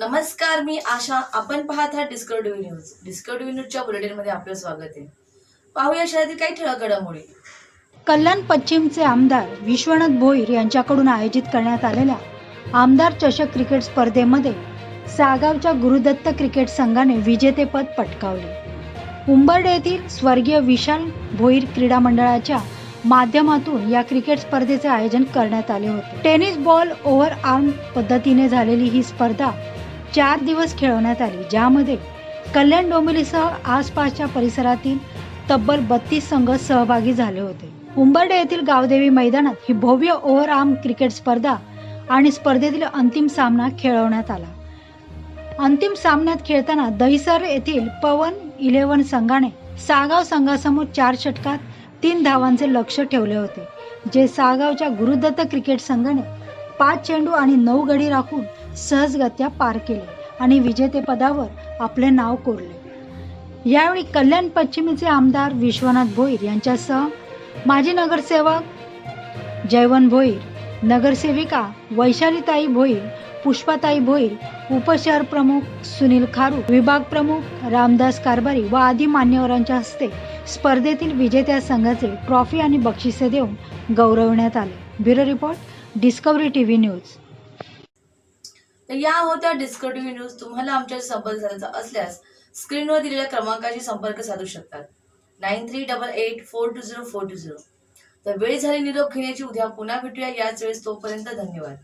नमस्कार मी आशा. आपण पाहत आहात डिस्कवरी न्यूज डिस्कवरी न्यूजच्या बुलेटिनमध्ये आपलं स्वागत आहे. पाहूया शहरातील काही ठळक घडामोडी कल्याण पश्चिमचे आमदार विश्वनाथ भोईर यांच्याकडून आयोजित करण्यात आलेल्या आमदार चषक क्रिकेट स्पर्धेमध्ये सागावच्या गुरुदत्त क्रिकेट संघाने विजेतेपद पटकावले. उंबर्डे येथील स्वर्गीय विशाल भोईर क्रीडा मंडळाच्या माध्यमातून या क्रिकेट स्पर्धेचे आयोजन करण्यात आले होते. टेनिस बॉल ओव्हर आर्म पद्धतीने झालेली ही स्पर्धा चार दिवस खेळवण्यात आली ज्यामध्ये कल्याण डोंबिवलीसह आसपासच्या परिसरातील तब्बल बत्तीस संघ सहभागी झाले होते. उंबर्डे येथील गावदेवी मैदानात ही भव्य ओव्हर आर्म क्रिकेट स्पर्धा आणि स्पर्धेतील अंतिम सामना खेळवण्यात आला. अंतिम सामन्यात खेळताना दहिसर येथील पवन इलेव्हन संघाने सागाव संघासमोर चार षटकात तीन धावांचे लक्ष ठेवले होते जे सागावच्या गुरुदत्त क्रिकेट संघाने पाच चेंडू आणि नऊ गडी राखून सहजगत्या पार केले आणि विजेतेपदावर आपले नाव कोरले. यावेळी कल्याण पश्चिमेचे आमदार विश्वनाथ भोईर यांच्यासह माजी नगरसेवक जयवन भोईर नगरसेविका वैशालीताई भोईर पुष्पाताई भोईर उपशहर प्रमुख सुनील खारू विभाग प्रमुख रामदास कारभारी व आदी मान्यवरांच्या हस्ते स्पर्धेतील विजेत्या संघाचे ट्रॉफी आणि बक्षिसे देऊन गौरवण्यात आले. Bureau report Discovery T V news. तर या होत्या डिस्कटिव्ह न्यूज तुम्हाला आमच्या संपर्क साधायचा असल्यास स्क्रीनवर दिलेल्या क्रमांकाशी संपर्क साधू शकतात nine three double eight four two zero four two zero तर वेळ झाली निरोप घेण्याची उद्या पुन्हा भेटूया याच वेळेस तोपर्यंत धन्यवाद